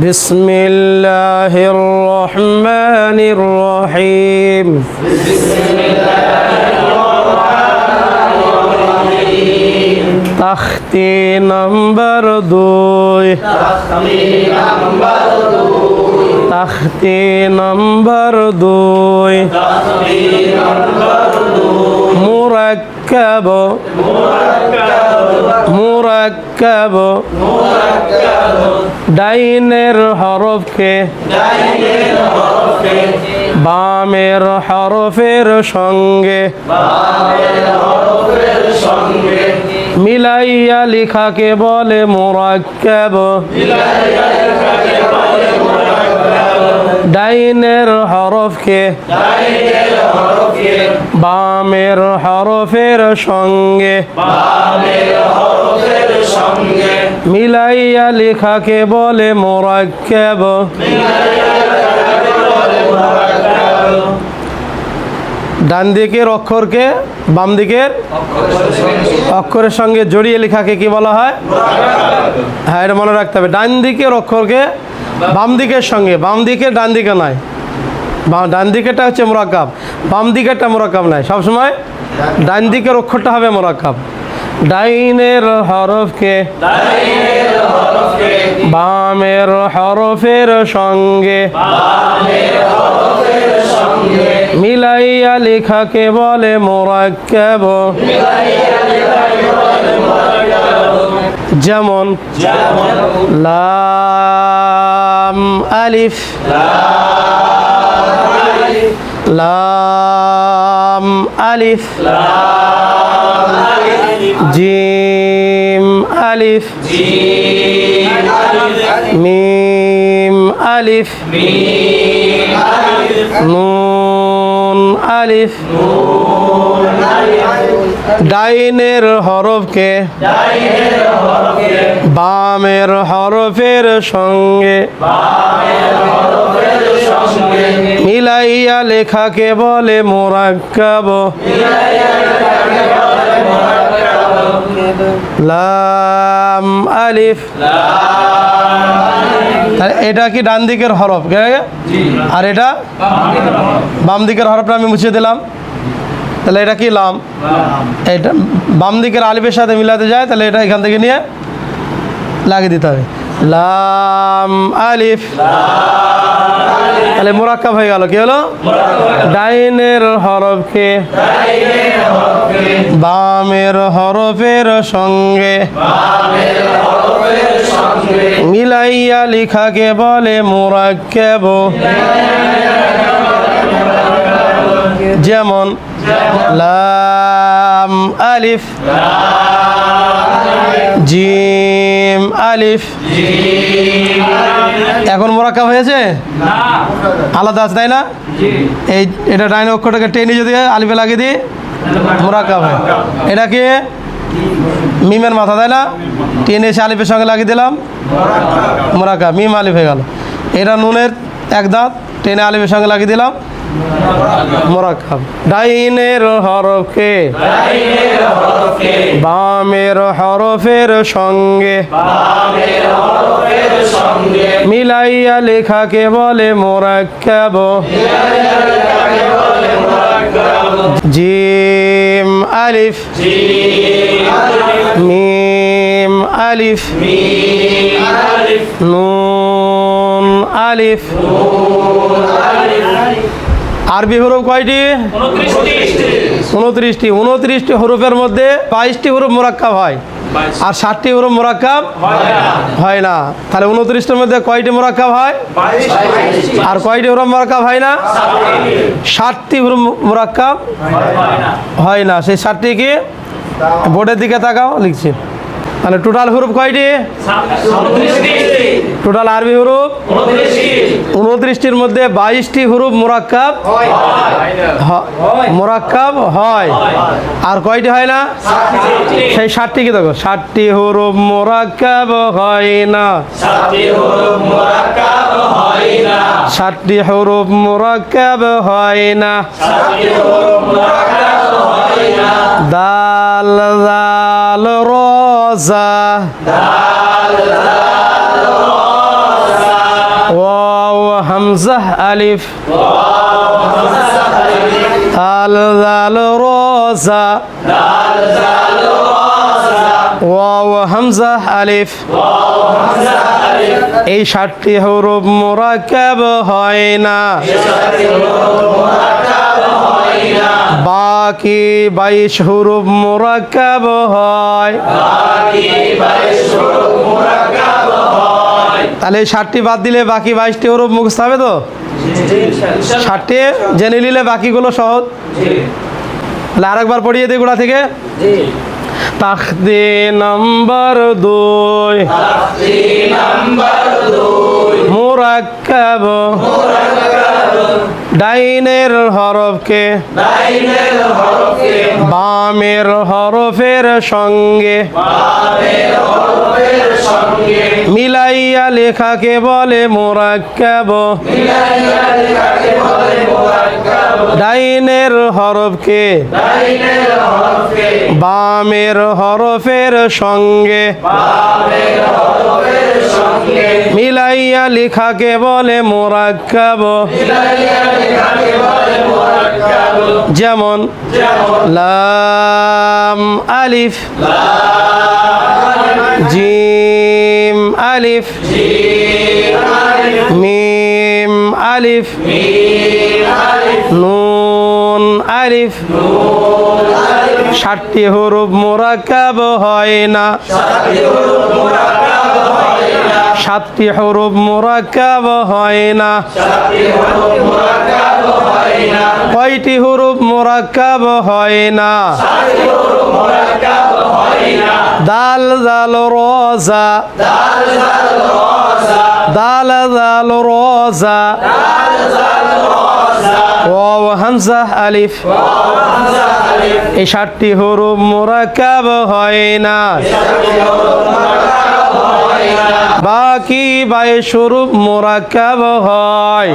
بسم الله الرحمن الرحيم بسم الله الرحمن الرحيم تختی نمبر دوي تختي نمبر دوي তাখতি নম্বর দুই। মুরাক্কাব। মুরাক্কাব। ডাইনের হরফকে বামের হরফের সঙ্গে। মিলাইয়া লিখাকে বলে মোরাক্কাব। ডাইনের হরফকে বামের হরফের সঙ্গে মিলাইয়া লিখাকে বলে মোরাক্কাব। ডান দিকের অক্ষরকে বাম দিকের অক্ষরের সঙ্গে জড়িয়ে লেখাকে কি বলা হয়? হ্যাঁ এটা মনে রাখতে হবে। ডান দিকের অক্ষরকে বাম দিকের সঙ্গে, বাম দিকে ডান দিকে নয় ডান দিকেরটা হচ্ছে মোরাক্কাব বাম দিকেরটা মোরাক্কাব নয় সবসময় ডান দিকের অক্ষরটা হবে মোরাক্কাব ডাইনের হরফকে, বামের হরফের সঙ্গে, মিলাইয়া লেখাকে বলে মোরাক্কাব। যেমন লাম আলিফ। লাম আলিফ। জিম আলিফ। মিম আলিফ। নুন আলিফ। ডাইনের হরফকে, বামের হরফের সঙ্গে, মিলাইয়া লেখাকে বলে মোরাক্কাব, লাম আলিফ। এটা কি ডান দিকের হরফ আর এটা? বাম দিকের হরফটা আমি মুছে দিলাম। তাহলে এটা কি লাম? এটা বাম দিকের আলিফের সাথে মিলাতে যায়, তাহলে এটা এখান থেকে নিয়ে লাগিয়ে দিতে হবে। লাম, আলিফ। তাহলে মোরাক্কাব হয়ে গেল, কি হলো? ডাইনের হরফকে বামের হরফের সঙ্গে মিলাইয়া লিখাকে বলে মোরাক্কাব। যেমন লাম আলিফ, জিম আলিফ। এখন মোরাক্কাব হয়েছে? আলাদা আছে, তাই না? এই এটা ডাইন অক্ষরটাকে টেনে যদি আলিফে লাগিয়ে দিই, মোরাক্কাব হয়। এটা কি? মিমের মাথা, তাই না? টেনে এসে আলিফের সঙ্গে লাগিয়ে দিলাম। মোরাক্কাব। মিম আলিফ হয়ে গেল। এটা নুনের এক দাঁত, টেনে আলিফের সঙ্গে লাগিয়ে দিলাম। মোরাক্কাব ডাইনের হরফকে বামের হরফের সঙ্গে। মিলাইয়া লেখাকে বলে মোরাক্কাব। জিম আলিফ। মিম আলিফ। নুন আলিফ। আরবি হরফ কয়টি? উনত্রিশটি। উনত্রিশটি হরফের মধ্যে বাইশটি হরফ মোরাক্কাব হয়। আর ষাটটি হরফ মোরাক্কাব হয় না। তাহলে উনত্রিশটির মধ্যে কয়টি মোরাক্কাব হয়? আর কয়টি হরফ মোরাক্কাব হয় না? ষাটটি হরফ মোরাক্কাব হয় না। সেই ষাটটি কি? বোর্ডের দিকে তাকাও, লিখছি। মানে টোটাল হরফ কয়টি? টোটাল আরবি হরফ উনত্রিশটির মধ্যে বাইশটি হরুফ মোরাক্কাব? মোরাক্কাব হয়। আর কয়টি হয় না? সেই ষাটটি কি দেখো? ষাটটি হরুফ মোরাক্কাব হয় না। ষাটটি হরুফ মোরাক্কাব হয় না। দাল দাল, রজা। হামজাহ আলিফ দাল জাল রোজা ওয়াও হামজা আলিফ এই ষাটটি হরফ মোরাকাব হয় না বাকি বাইশ হরফ মোরাকাব হয় তাহলে এই ষাটটি বাদ দিলে বাকি বাইশটি হরফ মুখস্থ হবে তো? ষাটটি জেনে নিলে বাকিগুলো সহজ। তাহলে আরেকবার পড়িয়ে দিই গোড়া থেকে। তাখতি নম্বর দুই। মুরাক্কাব। ডাইনের হরফকে ডাইনের হরফকে বামের হরফের সঙ্গে বামের হরফের সঙ্গে মিলাইয়া লেখাকে বলে মোরাক্কাব ডাইনের হরফকে ডাইনের হরফকে বামের হরফের সঙ্গে মিলাইয়া লেখাকে বলে মোরাক্কাব। যেমন, লাম আলিফ, জিম আলিফ, মিম আলিফ, নুন আলিফ। ষাটটি হরুফ মোরাকাব হয় না। সাতটি হরুফ মোরাকাব হয় না। কয়টি হরুফ মোরাকাব হয় না। দাল জাল রোজা। দাল জাল রোজা। ওয়াও হামজা আলিফ। এই ষাটটি হরুফ মোরাকাব হয় না। বাকি বাই স্বরূপ মোরাকাব হয়।